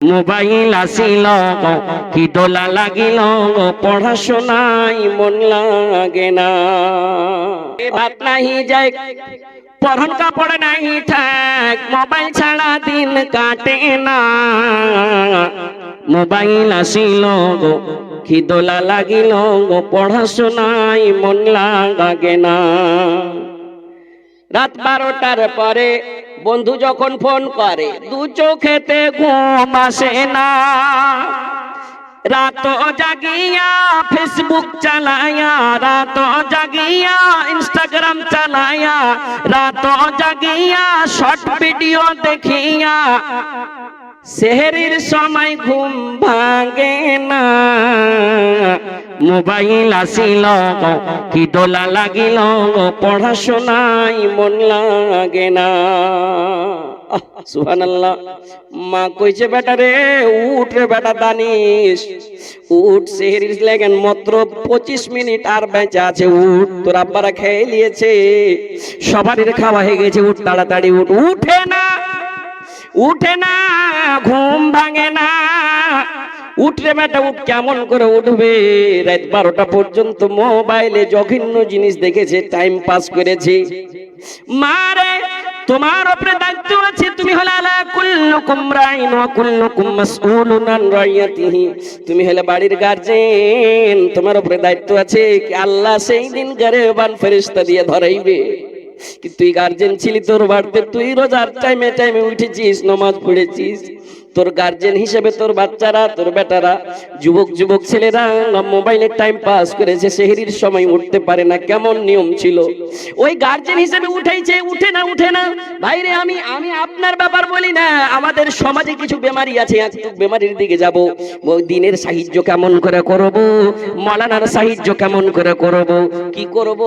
Mobile আসিল, কি দোলা লাগিল পড়াশোনাই মন লাগে না। ভাত নাহি যায় পড়ন কাপড় নাই ঠাক, মোবাইল ছাড়া দিন কাটে না। মোবাইল আসিল গো কি দোলা লাগিল গো পড়াশোনাই মন লাগে না। রাত বারোটার পরে বন্ধু যখন ফোন করে, দু চোখেতে ঘুম আসে না। রাত জাগিয়া ফেসবুক চালায়া রাত জাগিয়া ইনস্টাগ্রাম চালায়া রাত জাগিয়া শর্ট ভিডিও দেখিয়া। সেহেরির সময় ঘুম ভাঙে না। মোবাইল আসিল, কি দোলা লাগিল পড়াশোনাই মন লাগে না। সুহান মা কইছে, বেটা রে, উঠ রে বেটা দানিস উঠ সেহেরির লেগেন মাত্র পঁচিশ মিনিট আর বেঁচে আছে, উঠ, তোর আব্বারা খেয়ে নিয়েছে সবারই খাওয়া হয়ে গেছে, উঠ তাড়াতাড়ি উঠ, উঠে না উঠে না, ঘুম ভাঙে না। উঠলে বেটা উঠ, কেমন করে উঠবে? রাত বারোটা পর্যন্ত মোবাইলে জঘন্য জিনিস দেখেছে টাইম পাস করেছে। মারে তোমার উপরে দায়িত্ব আছে, তুমি হলে আলা কুল্লুকুম রাইন ওয়া কুল্লুকুম মাসউলুন আন রাইয়াতিহি। তুমি হলে বাড়ির গার্জেন তোমার উপরে দায়িত্ব আছে কি আল্লাহ সেই দিন গারেবান ফেরেশতা দিয়ে ধরাইবে। কি তুই গার্জেন ছিলি তোর বাড়িতে, তুই রোজার টাইমে টাইমে উঠেছিস, নমাজ পড়েছিস। তোর গার্জেন হিসেবে তোর বাচ্চারা, তোর বেটারা, যুবক যুবক ছেলেরা মোবাইলে টাইম পাস করেছে, সেহেরির সময় উঠতে পারে না, কেমন নিয়ম ছিল? ওই গার্জেন হিসেবে উঠেইছে উঠে না উঠে না ভাইরে আমি আমি আপনার ব্যাপার বলি না, আমাদের সমাজে কিছু বেমারি আছে একটু বেমারির দিকে যাব, ওই দিনের সাহায্য কেমন করে করব, মলানার সাহায্য কেমন করে করব, কি করব?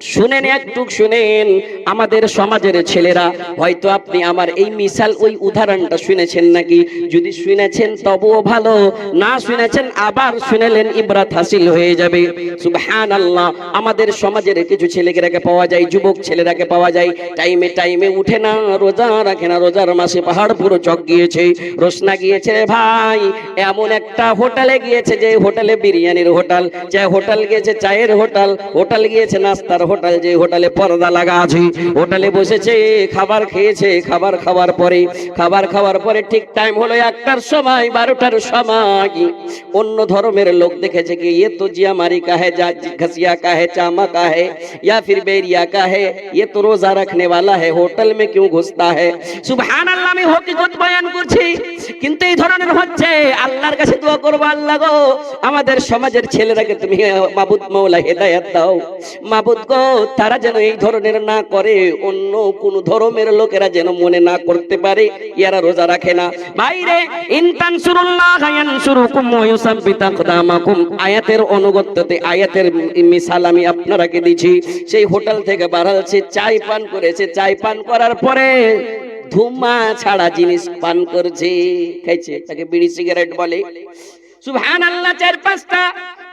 শুনেন একটু শুনেন। আমাদের সমাজের ছেলেরা, হয়তো আপনি আমার এই মিসাল ওই উদাহরণটা শুনেছেন নাকি? যদি শুনেছেন, তবুও ভালো। না শুনেছেন, আবার শুনেলেন ইবরাত হাসিল হয়ে যাবে। সুবহান আল্লাহ আমাদের সমাজের কিছু ছেলেকে পাওয়া যায়, যুবক ছেলেরাকে পাওয়া যায়। টাইমে টাইমে উঠে না, রোজা রাখে না, রোজার মাসে পাহাড় পুরো চক গিয়েছে। রোশনা গিয়েছে ভাই। এমন একটা হোটেলে গিয়েছে যে হোটেলে বিরিয়ানির হোটেল, যে হোটেল গিয়েছে চায়ের হোটেল হোটেল গিয়েছে নাস্তার হোটেল যে হোটেলে পর্দা লাগা আছে হোটেলে বসেছে খাবার খেয়েছে খাবার খাওয়ার পরে খাবার খাওয়ার পরে ঠিক টাইম হলো একটার সময় বারোটার সময় অন্য ধর্মের লোক দেখেছে কি ये तो जिया मारी का है जा घसिया का है चामा का है या फिर बेरिया का है ये तो रोजा रखने वाला है होटल में क्यों घुसता है সুবহান আল্লাহ আমি হকিকত বয়ান করছি কিন্তু এই ধরনের হচ্ছে আল্লাহর কাছে দোয়া করবো আল্লাহ গো আমাদের সমাজের ছেলেরাকে তুমি মাবুদ মৌলা হেদায়াত দাও মাবুদ গো তারা যেন এই ধরনের না করে, অন্য কোন ধর্মের লোকেরা যেন মনে না করতে পারে, ইয়ারা রোজা রাখে না। বাইরে আয়াতের অনুগত্যতে, আয়াতের মিসাল আমি আপনারাকে দিছি সেই হোটেল থেকে বাড়াচ্ছে চাই পান করেছে, চাই পান করার পরে ধুমা ছাড়া জিনিস পান করছে। খাইছে, তাকে বিড়ি সিগারেট বলে। সুবহান আল্লাহ চার পাঁচটা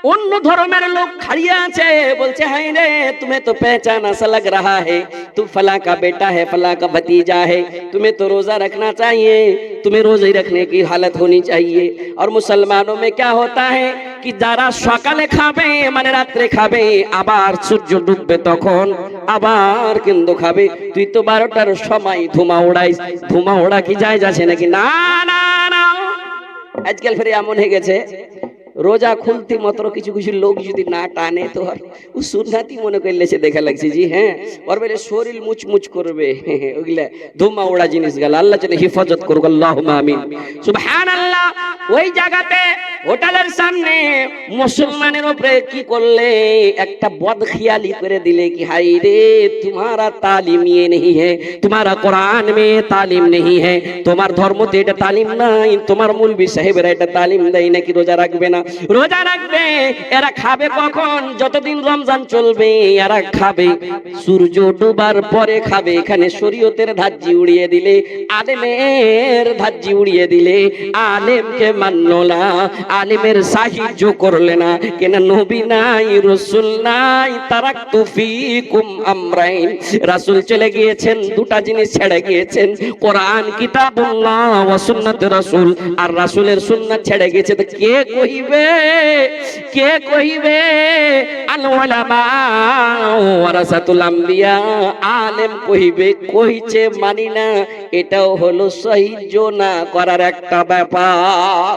অন্য ধর্মের লোক খাড়িয়ে আছে বলছে হাই রে तुम्हें तो पहचान ऐसा लग रहा है तू फला का बेटा है फला का भतीजा है तुम्हें तो रोजा रखना चाहिए तुम्हें रोजे रखने की हालत होनी चाहिए और मुसलमानों में क्या होता है कि যারা সকালে খাবে মানে রাত্রে খাবে আবার সূর্য ডুববে তখন আবার কিন্তু খাবে তুই তো বারোটার সময় ধুমা ওড়াইস ধুমা ওড়া কি যায় যাচ্ছে নাকি না না না আজকাল ফের এমন হয়ে গেছে রোজা খুলতে মাত্র কিছু কিছু লোক যদি না টানে তো আর ও সুন্নাতি মনে করলে সে দেখা লাগছে জি হ্যাঁ ওর বলে শরীর মুচমুচ করবে ওগুলা ধুমা ওড়া জিনিস গেল আল্লাহ যেন হেফাজত করুক আল্লাহ আমিন সুবহান আল্লাহ ওই জায়গাতে হোটেলের সামনে মুসলমানের উপরে কি করলে একটা বদখিয়ালি করে দিলে কি, হাই রে, তোমারা তালিম ইয়ে নেই হে, তোমারা কোরআন মে তালিম নেই হে, তোমার ধর্মতে এটা তালিম নাই, তোমার মুলবি সাহেবেরা এটা তালিম দেয় নাকি, রোজা রাখবে না? রোজা রাখবে, এরা খাবে কখন? যতদিন রমজান চলবে, এরা খাবে। সূর্য ডুবার পরে খাবে। এখানে শরীয়তের ধাজ্জি উড়িয়ে দিলে, আলেমের ধাজ্জি উড়িয়ে দিলে, আলেমকে মানল না, আলেমের সাহায্য করলে না। কেন নবী নাই, রসুল নাই তারাক তুফিকুম আমরাইন। রাসূল চলে গিয়েছেন, দুটা জিনিস ছেড়ে গিয়েছেন। কোরআন, কিতাবুল্লাহ ওয়া আর রাসূলের সুন্নাত ছেড়ে গিয়েছে, তো কে কহিবে কে কহিবে মানি না হলো না করার একটা ব্যাপার।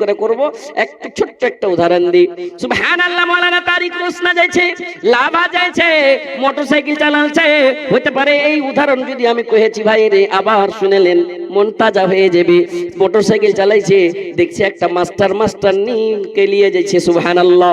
করে একটা ছোট্ট একটা উদাহরণ যাইছে মোটরসাইকেল চালাচ্ছে হতে পারে এই উদাহরণ যদি আমি কহেছি, ভাই রে, আবার শুনেলেন, মন তাজা হয়ে যাবে। মোটরসাইকেল চালাইছে, দেখছে একটা মাস্টার মাস্টার নিয়ে যাইছে, সুবহানাল্লাহ।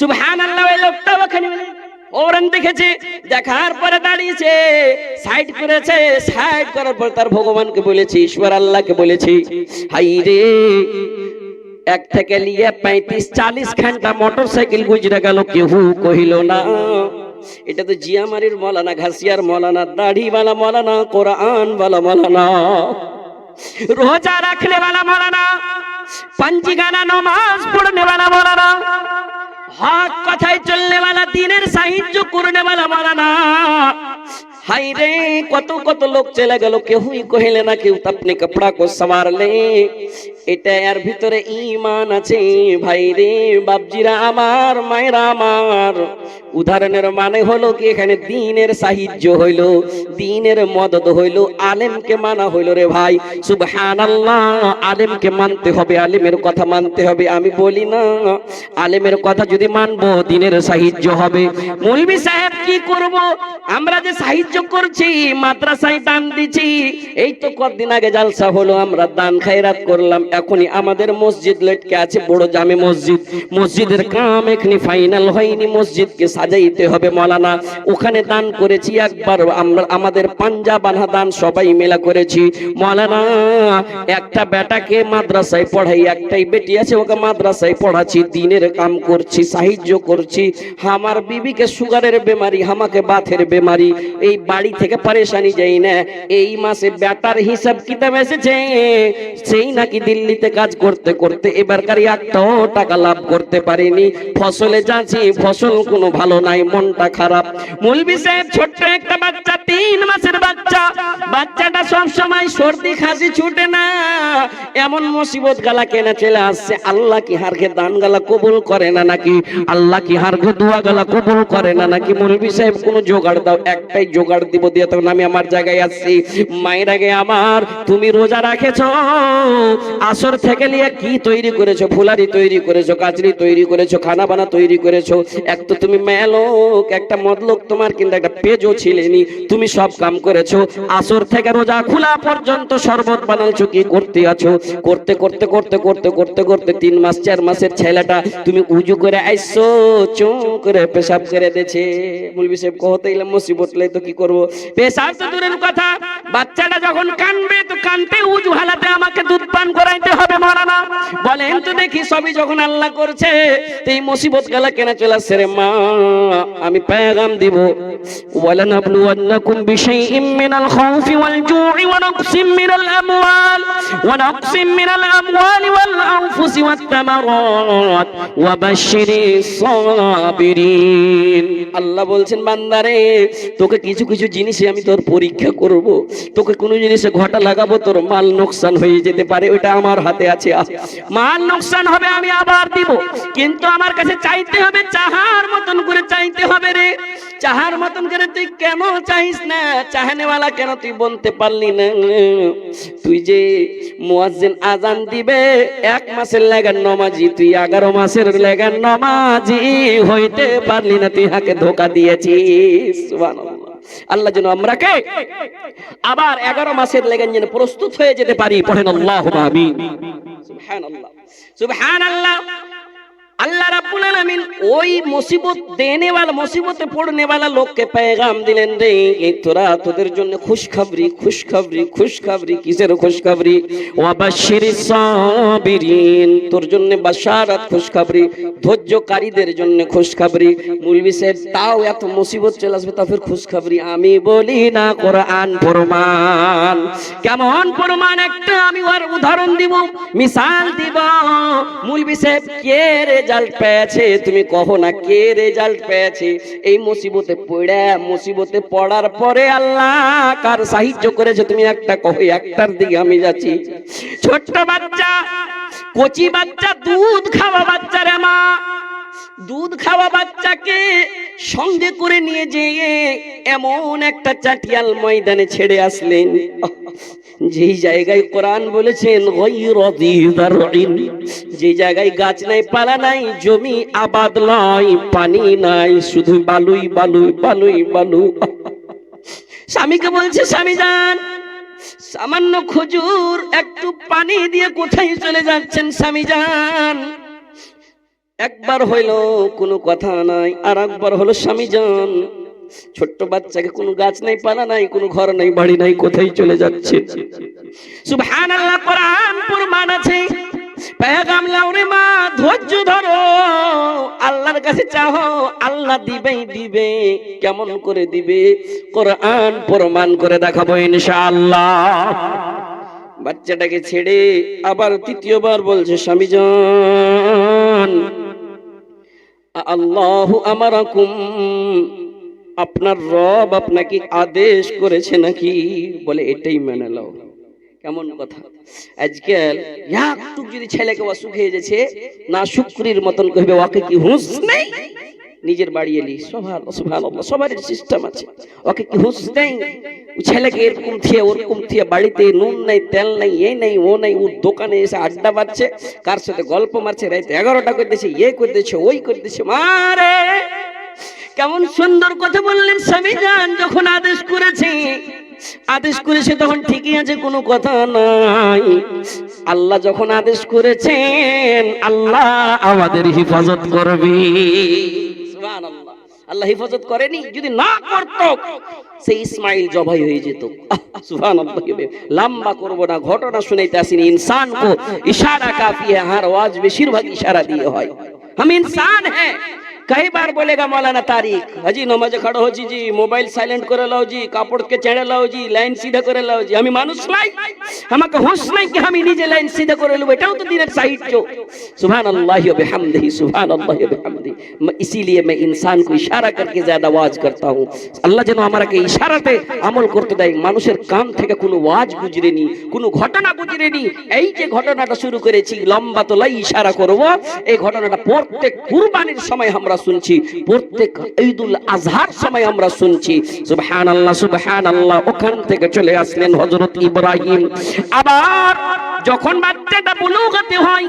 সুবহান আল্লাহ ভগবানকে বলেছি ঈশ্বর আল্লাহকে বলেছি, হাই রে, এক থেকে নিয়ে পঁয়ত্রিশ চাল্লিশ ঘণ্টা মোটর সাইকেল গুজরে গেল কেউ কহিল না। এটা তো জিয়ামারির মলানা, ঘাসিয়ার মলানা, দাড়িওয়ালা মলানা, কোরআনওয়ালা মলানা। রোজা রাখনেওয়ালা মলানা পঞ্জিগানা নমাজ পড়নেওয়ালা মলানা। হক কথায় চলনে वाला দিনের সাহায্য করনে वाला मौलाना হাই রে কত কত লোক চলে গেল কেউই কহিলে না কেউ তো আপনি কাপড়া কো সবার লে এটা এর ভিতরে ইমান আছে ভাই রে বাপজিরা আমার মায়েরা আমার উদাহরণের মানে হলো কি, এখানে দিনের সাহায্য হইল, দিনের মদত হইল, আলেমকে মানা হইল রে ভাই। সুবহানাল্লাহ, আলেমকে মানতে হবে, আলেমের কথা মানতে হবে, আমি বলি না। আলেমের কথা যদি মানবো, দিনের সাহায্য হবে। মৌলভী সাহেব কি করব? আমরা যে সাহায্য করছি, মাদ্রাসায় দান দিছি, এই তো কতদিন আগে জালসা হলো, আমরা দান খায়রাত করলাম, এখনই আমাদের মসজিদ লটকে আছে, বড় জামে মসজিদ। মসজিদের কাম এখানে ফাইনাল হয়নি, মসজিদকে সাজাইতে হবে মৌলানা। ওখানে দান করেছি একবার, আমরা, আমাদের পাঞ্জা বাঁধা দান সবাই মেলা করেছি। মৌলানা, একটা বেটাকে মাদ্রাসায় পড়াই, একটাই বেটি আছে, ওকে মাদ্রাসায় পড়াচ্ছি, দিনের কাম করছি, সাহায্য করছি। আমার বিবিকে সুগারের বেমারি, আমাকে বাথের বেমারি, এই বাড়ি থেকে পরেশানি যাই না। এই মাসে বেটার হিসাব কিতাব এসেছে, সেই নাকি দিল্লিতে কাজ করতে করতে এবারকার একটাও টাকা লাভ করতে পারেনি। ফসলে যাচ্ছি, ফসল কোনো ভালো নাই মনটা খারাপ। মুলবি সাহেব ছোট্ট একটা বাচ্চা তিন মাসের বাচ্চা, বাচ্চাটা সব সময় সর্দি খাসি ছুটে না। এমন মুসিবত গালা কেনা চলে আসছে। আল্লাহ কি হারকে দান গালা কবুল করে না নাকি? আল্লাহ কি হারকে দোয়া গালা কবুল করে না নাকি? মুলবি সাহেব, কোনো জোগাড় দাও, একটাই জোগাড় দিব দিয়ে তখন আমি আমার জায়গায় আসছি। মায়ের আগে আমার, তুমি রোজা রাখেছ, আসর থেকে নিয়ে কি তৈরি করেছ? ফুলারি তৈরি করেছ কাচরি তৈরি করেছ খানা বানা তৈরি করেছ, এক তো তুমি মেলোক একটা মদলোক তোমার, কিন্তু একটা পেজও ছিলেনি। তুমি সব কাম করেছ, আসর থেকে রোজা খোলা পর্যন্ত শরবত বানালছো কি করতে আছো। করতে করতে করতে করতে করতে করতে তিন মাস, চার মাসের ছেলেটা তুমি উজু করে আইসো চুঁ করে পেশাব করে দেছে মুলবি সাহেব কহতে গেলাম মুসিবত লাই তো কি করব? পেশাব তো দূরের কথা, বাচ্চাটা যখন কানবে তো কানতে উজু হালাতে আমাকে দুধ পান করাইতে হবে মরানা। বলেন তো দেখি সবই যখন আল্লাহ করছে এই মুসিবত গেলা কেন চলে আসছে রে মা? আমি পেগাম দিব। ولنبلونكم بشيء من الخوف والجوع ونقص من الأموال ونقص من الأموال والأنفس والثمرات وبشر الصابرين আল্লাহ বলছেন বান্দারে তোকে কিছু কিছু জিনিসে আমি তোর পরীক্ষা করব তোকে কোনো জিনিসে ঘটা লাগাবো তোর মাল নোকসান হয়ে যেতে পারে ওইটা আমার হাতে আছে কাছে আহ, মাল নোকসান হবে আমি আবার দিব কিন্তু আমার কাছে চাইতে হবে চাহার মতন করে চাইতে হবে রে চাহার মতন করে তুই কেন চাইস ধোকা দিয়েছিস। আল্লাহ যেন আমরাকে আবার এগারো মাসের লেগান যেন প্রস্তুত হয়ে যেতে পারি। পড়েন আল্লাহ সুবহানাল্লাহ। अल्लाह रब्बुल आलमीन ওই মুসিবত দেনে वाला মুসিবতে পড়নে वाला লোককে पैगाम দিলেন রে এই তোরা তোদের জন্য খুশখবরি খুশখবরি খুশখবরি কিসের খুশখবরি ওয়াবাশশিরিস সাবিরিন তোর জন্য বাশারাত খুশখবরি ধৈর্যকারীদের জন্য খুশখবরি মুলবি সাহেব তাও এত মুসিবত চলে আসবে তা ফির খুশখবরি আমি বলি না কোরআন প্রমাণ কেমন প্রমাণ একটা আমি ওর উদাহরণ দিব মিসাল দিব মুলবি সাহেব কে রেজাল্ট পেয়েছে, তুমি কহো না কে রেজাল্ট পেয়েছে? এই মুসিবতে পড়ে, মুসিবতে পড়ার পরে আল্লাহ কার সাহায্য করেছে? তুমি একটা কহো, একটার দিকে আমি যাচ্ছি। ছোট্ট বাচ্চা, কচি বাচ্চা, দুধ খাওয়া বাচ্চা রে মা। দুধ খাওয়া বাচ্চাকে সঙ্গে করে নিয়ে যেয়ে এমন একটা চাটিয়াল ময়দানে ছেড়ে আসলেন। যেই জায়গায় কোরআন বলেছেন যে জায়গায় গাছ নাই, পালা নাই, জমি আবাদ নয় পানি নাই, শুধু বালুই বালুই বালুই, বালু। স্বামীকে বলছে, স্বামী যান, সামান্য খজুর একটু পানি দিয়ে কোথায় চলে যাচ্ছেন, স্বামী যান? একবার হইল কোনো কথা নাই আর একবার হলো স্বামী যান। ছোট্ট বাচ্চাকে কোনো গাছ নাই, পালা নাই, কোনো ঘর নাই, বাড়ি নাই, কোথায় চলে যাচ্ছে? সুবহানাল্লাহ, কোরআন প্রমাণ আছে। পেগাম লাউরে মা, ধৈর্য ধরো। আল্লাহর কাছে চাহো আল্লাহ দিবেই দিবে, কেমন করে দিবে? কোরআন প্রমাণ করে দেখাবো ইনশাআল্লাহ। বাচ্চাটাকে ছেড়ে আবার তৃতীয়বার বলছে, স্বামী যান। আল্লাহ আমারাকুম। আপনার রব আপনাকে আদেশ করেছে নাকি? বলে এটাই মেনে নাও। কেমন কথা? আজকাল যদি ছেলেকে অসুখ হয়ে যাচ্ছে, না শুক্রির মতন কহবে ওকে কি হুঁশ নেই? নিজের বাড়ি এলি। সবার সুবহান সবার সিস্টেম আছে। ওকে কি হুঁশ নেই ছেলেকে এরকম থিয়ে, ওরকম থিয়ে বাড়িতে নুন নাই, তেল নাই এই নাই, ও নাই, ও দোকানে এসে আড্ডা মারছে, কার সাথে গল্প মারছে, রাইতে এগারোটা করে দিয়েছে ইয়ে করে দিয়েছে ওই করে দিয়েছে মারে! কেমন সুন্দর কথা বললেন স্বামী যান যখন আদেশ করেছে। আদেশ করেছে তখন ঠিকই আছে, কোনো কথা নাই। আল্লাহ যখন আদেশ করেছেন, আল্লাহ আমাদের হেফাজত করবে। সুবহানাল্লাহ। আল্লাহ হেফাজত করেনি যদি না করত সেই ইসমাইল জবাই হয়ে যেত সুবহানাল্লাহ লম্বা করবো না ঘটনা শুনাইতে আসিনি ইনসান কো ইশারা কাফি है हर आवाज বেশিরভাগ ইশারা দিয়ে হয় हम इंसान हैं कई बार बोलेगा मौलाना तारिक हाजी नमाज खड़ो हो जी जी मोबाइल साइलेंट করে লাও জি কাপড়কে চেড়ে লাও জি লাইন সিধা করে লাও জি আমি মানুষ নাই আমাকে হোশ নাই কি আমি নিজে লাইন সিধা করে লব এটাও তো দিনের সাহিত্য सुभान अल्लाह व बिहमदिही सुभान अल्लाह व बिहमदिही मैं इसीलिए मैं इंसान को इशारा करके ज्यादा ওয়াজ करता हूं আল্লাহ যেন আমাকে ইশারাতে আমল করতে দেয় মানুষের কান থেকে কোনো ওয়াজ গুজরেনি কোনো ঘটনা গুজরেনি এই যে ঘটনাটা শুরু করেছি লম্বা তোলাই ইশারা করব এই ঘটনাটা প্রত্যেক কুরবানির সময় আমরা শুনছি। প্রত্যেক ঈদুল আজহার সময় আমরা শুনছি। সুবহানাল্লাহ সুবহানাল্লাহ। ওখান থেকে চলে আসলেন হযরত ইব্রাহিম। আবার যখন বাচ্চাটা বুলুগাতে হয়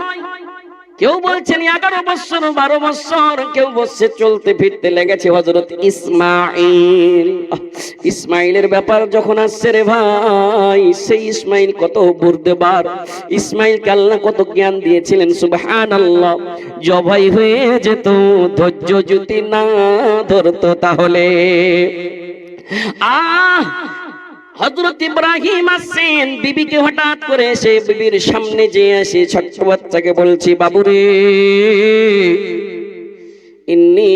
কেউ বলছেন, এগারো বছর, বারো বছর, কেউ বসে চলতে ফিরতে লেগেছে হজরত ইসমাইল ইসমাইলের ব্যাপার যখন আসছে রে ভাই, সেই ইসমাইল কত বুর্দেবার ইসমাইল আল্লাহ কত জ্ঞান দিয়েছিলেন সুবহান আল্লাহ জবাই হয়ে যেত, ধৈর্য যদি না ধরতো তাহলে। আহ হজরত ইব্রাহিম আসছেন। বিবিকে হঠাৎ করে এসে বিবির সামনে যে এসে ছোট্ট বাচ্চাকে বলছি, বাবুরে, ইন্নি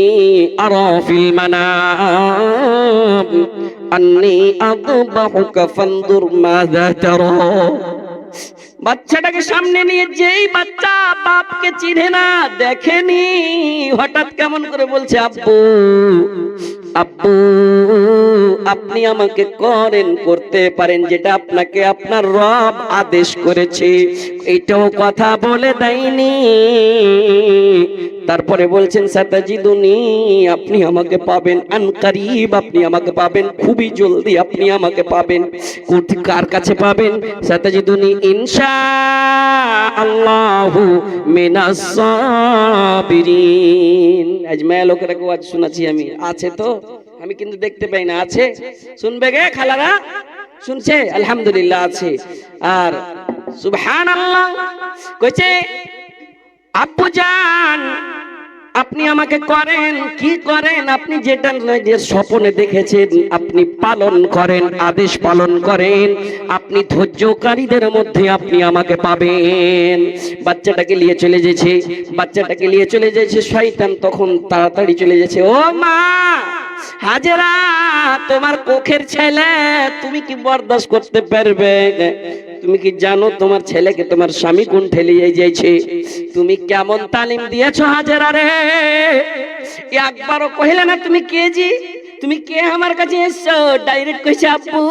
আরা ফিল মানাম আন্নি আদবাহুকা ফানদুর মাযা তারা। বাচ্চাটাকে সামনে নিয়ে যেই বাচ্চা বাপকে চিনে না, দেখেনি। হঠাৎ কেমন করে বলছে, আব্বু আব্বু আপনি আমাকে করেন করতে পারেন যেটা আপনাকে আপনার রব আদেশ করেছে। এটাও কথা বলে দেয়নি। তারপরে বলছেন, সাতাজিদুনি, আপনি আমাকে পাবেন আনকারিব আপনি আমাকে পাবেন, খুবই জলদি আপনি আমাকে পাবেন। কার কাছে পাবেন? সাতাজিদুনি ইনশা আল্লাহু আজ মেয়ে লোকেরা আজ শোনাচ্ছি আমি। আছে তো? আমি কিন্তু দেখতে পাই না, আছে? শুনবে গে খালারা? শুনছে? আলহামদুলিল্লাহ আছে। আর সুবহানাল্লাহ, কইছে, আব্বু জান, আপনি আমাকে করেন, কি করেন? আপনি যেটা যে স্বপ্নে দেখেছেন, আপনি পালন করেন, আদেশ পালন করেন, আপনি ধৈর্যকারীদের মধ্যে আপনি আমাকে পাবেন। বাচ্চাটাকে নিয়ে চলে যেছে বাচ্চাটাকে নিয়ে চলে যেছে শয়তান তখন তাড়াতাড়ি চলে যাচ্ছে, ও মা হাজেরা, তোমার কোখের ছেলে, তুমি কি বরদাস্ত করতে পারবে? তুমি কি জানো তোমার ছেলেকে তোমার স্বামী কোন ঠেলে যাইছে? তুমি কেমন তালিম দিয়েছ হাজেরা রে? একবারও কহিলে না তুমি কে জি? তুমি কে আমার কাছে এসছো? ডাইরেক্ট কইছে, আপু,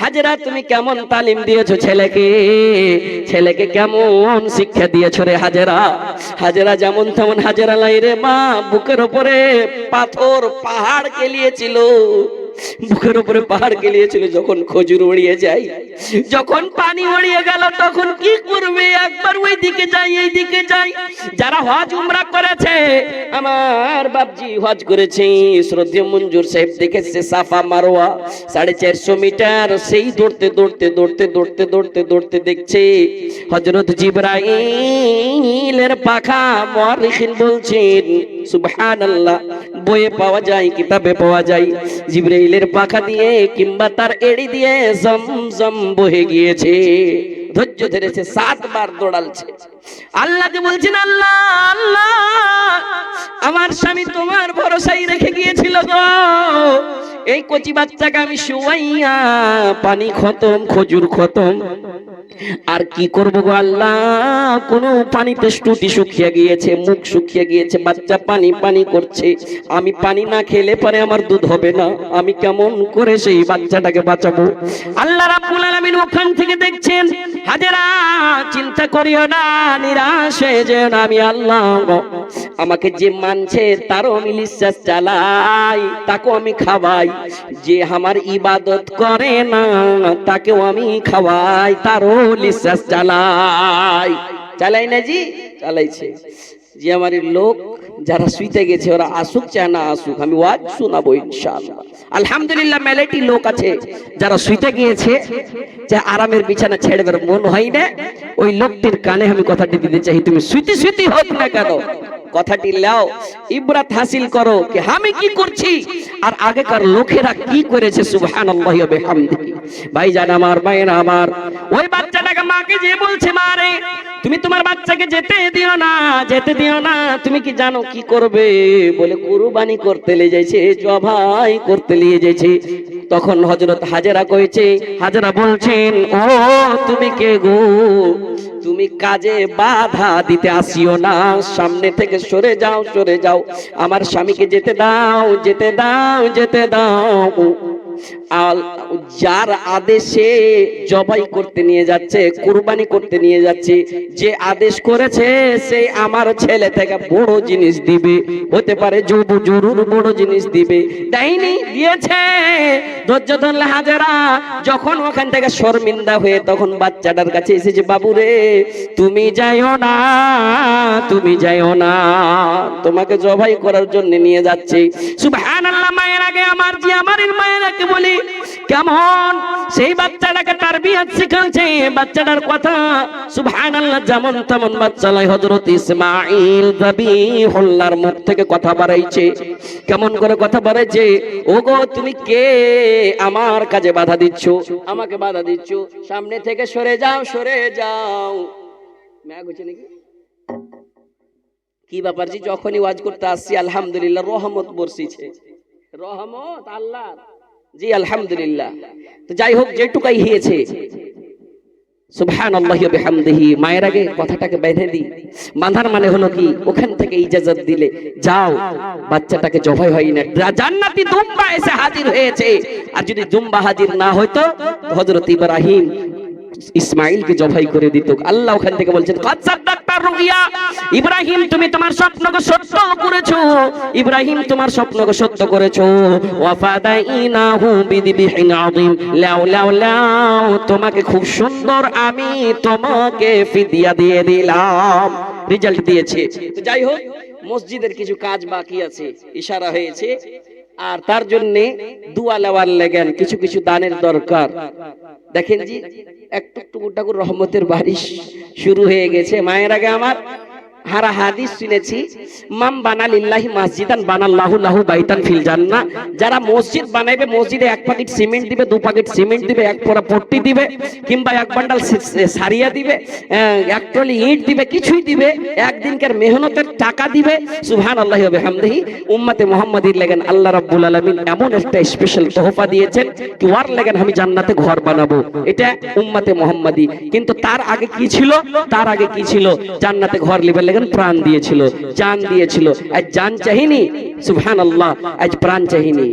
হাজরা, তুমি কেমন তালিম দিয়েছ ছেলেকে? ছেলেকে কেমন শিক্ষা দিয়েছ রে হাজরা? হাজরা যেমন তেমন হাজরা লাই রে মা, বুকের উপরে পাথর, পাহাড় কেলিয়েছিল। বুকের উপরে পাহাড় গেলিয়েছিল, যখন খজুর উড়িয়ে যায়। যখন পানি উড়িয়ে গেল, তখন কি করবে? একবার ওই দিকে যাই এই দিকে যাই যারা হজ উমরা করেছে, আমার বাপজি হজ করেছে। শ্রদ্ধেয় মঞ্জুর সাহেব দেখেছে, সাফা মারোয়া, সাড়ে চারশো মিটার, সেই দৌড়তে দৌড়তে দৌড়তে দৌড়তে দৌড়তে দৌড়তে দেখছে হজরত জিব্রাইলের পাখা মরিখিন বলছেন, সুবহানাল্লাহ বইয়ে পাওয়া যায়, কিতাবে পাওয়া যায়। জিব্রাইলের পাখা দিয়ে কিংবা তার এড়ি দিয়ে জমজম বহে গিয়েছে। ধৈর্য ধরেছে, সাতবার দৌড়ালছে। আল্লাহকে বলছেন, আল্লাহ আল্লাহ, আমার স্বামী তোমার ভরসাই রেখে গিয়েছিল গো এই কচি বাচ্চাকে আমি শুয়াইয়া পানি খতম, খজুর খতম। আর কি করব গো আল্লাহ? কোন পানিতে স্টুটি শুকিয়ে গিয়েছে, মুখ শুকিয়ে গিয়েছে, বাচ্চা পানি পানি করছে। আমি পানি না খেলে পরে আমার দুধ হবে না। আমি কেমন করে সেই বাচ্চাটাকে বাঁচাবো? আল্লাহ রাব্বুল আলামিন ওখান থেকে দেখছেন, হাজেরা, চিন্তা করিও না। নিরাশ হয়ে যেও আমি আল্লাহ। আমাকে যে মানছে তারও আমি নিঃশ্বাস চালাই, তাকেও আমি খাওয়াই। যে আমার ইবাদত করে না, তাকেও আমি খাওয়াই, তারও নিঃশ্বাস চালাই। চালাই না জি? চালাইছে। যে আমার লোক যারা শুইতে গেছে, ওরা আসুক চায় না আসুক, আমি ওয়াজ শোনাবো ইনশাআল্লাহ। আলহামদুলিল্লাহ, মেলেটি লোক আছে যারা শুইতে গিয়েছে, যে আরামের বিছানা ছেড়ে দেওয়ার মন হয় না। ওই লোকটির কানে আমি কথাটি দিতে চাই, তুমি শুইতে শুইতে হোক না কেন। কথাটি লাও, ইবরাত হাসিল করো কি আমি কি করছি? আর আগেকার লোকেরা কি করেছে? সুবহানাল্লাহি ওয়া বিহামদিহি। ভাইজান আমার, মায়েরা আমার, ওই বাচ্চাটাকে মাকে যে বলছে মারে তুমি তোমার বাচ্চাকে যেতে দিও না, যেতে দিও না, তুমি কি জানো কি করবে? বলে, কুরবানি করতে লিয়ে যাইছে, জবাই করতে লিয়ে যাইছে। তখন হযরত হাজেরা কইছে, হাজেরা বলছেন, ও, তুমি কে গো? তুমি কাজে বাধা দিতে আসিও না, সামনে থেকে সরে যাও সরে যাও। আমার স্বামীকে যেতে দাও যেতে দাও যেতে দাও। যার আদেশে জবাই করতে নিয়ে যাচ্ছে, কুরবানি করতে নিয়ে যাচ্ছে, যে আদেশ করেছে, সে আমার ছেলে থেকে বড় জিনিস দিবে। হতে পারে জবু জরুর বড় জিনিস দিবে। দেয়নি, দিয়েছে। ধৈর্য ধরলে হাজারা, যখন ওখান থেকে শর্মিন্দা হয়ে তখন বাচ্চাটার কাছে এসেছে, বাবু রে, তুমি যাইও না, তুমি যাইও না, তোমাকে জবাই করার জন্য নিয়ে যাচ্ছে। সুবহানাল্লাহ, মায়ের আগে আমার, যে আমার মায়েরাকে বলি, কেমন? সেই বাচ্চাটাকে তার বিয়াত শিখাচ্ছে। বাচ্চাটার কথা, সুবহানাল্লাহ, যেমন তেমন বাচ্চালাই হযরত ইসমাঈল যাবিহুল্লাহর মুখ থেকে কথা বাড়াইছে। কেমন করে কথা বাড়াইছে? ওগো, তুমি কে? আমার কাজে বাধা দিচ্ছ। আমাকে বাধা দিচ্ছ? সামনে থেকে সরে যাও সরে যাও। ম্যাগ হচ্ছে নাকি? কি ব্যাপার যখনই ওয়াজ করতে আসছি, আলহামদুলিল্লাহ, রহমত বর্ষিছে। রহমত আল্লাহ জি, আলহামদুলিল্লাহ। তো যাই হোক, যেটুকাই হয়েছে। মায়ের আগে কথাটাকে বেঁধে মানে হলো কি? ওখান থেকে ইজাজত দিলে, যাও, বাচ্চাটাকে জবাই হয় না। জান্নাতি দুম্বা এসে হাজির হয়েছে। আর যদি দুম্বা হাজির না হইতো, হযরত ইব্রাহিম ইসমাইলকে জবাই করে দিত। আল্লাহ ওখান থেকে বলছেন "কদ সাদ্দাকতা রুইয়া ইব্রাহিম, তুমি তোমার স্বপ্নকে সত্য করেছ। ইব্রাহিম, তোমার স্বপ্নকে সত্য করেছ। ওয়াফাদাইনাহু বিদিবিহিন তোমাকে খুব সুন্দর আমি তোমাকে ফিদিয়া দিয়ে দিলাম। রেজাল্ট দিয়েছে। যাই হোক, মসজিদের কিছু কাজ বাকি আছে, ইশারা হয়েছে। আর তার জন্য দুয়া লেওয়ার লেগেন, কিছু কিছু দানের দরকার। দেখেন জি একটু একটু ঠাকুর রহমতের বারিশ। শুরু হয়ে গেছে। মায়ের আগে আমার হারা হাদিস শুনেছি, মাম বানালিল্লাহি মসজিদান বানাল্লাহু লাহু বাইতান ফিল জান্নাহ। যারা মসজিদ বানাইবে, মসজিদে এক প্যাকেট সিমেন্ট দিবে, দু প্যাকেট সিমেন্ট দিবে, এক পোড়া পট্টি দিবে, কিংবা এক বান্ডাল সারিয়া দিবে এক টলি ইট দিবে, কিছুই দিবে, একদিনকার মেহনতের টাকা দিবে। সুবহান আল্লাহ হামদিহি উম্মতে মুহাম্মাদির লেগেন আল্লাহ রাব্বুল আলামিন এমন একটা স্পেশাল তোহফা দিয়েছেন কি, ওয়ার লেগেন আমি জান্নাতে ঘর বানাবো। এটা উম্মতে মুহাম্মাদি। কিন্তু তার আগে কি ছিল? তার আগে কি ছিল? জান্নাতে ঘর লিবার লেগেন প্রাণ দিয়েছিল জান দিয়েছিল। আজ জান চাহিনি? সুবহান আল্লাহ আজ প্রাণ চাহিনি।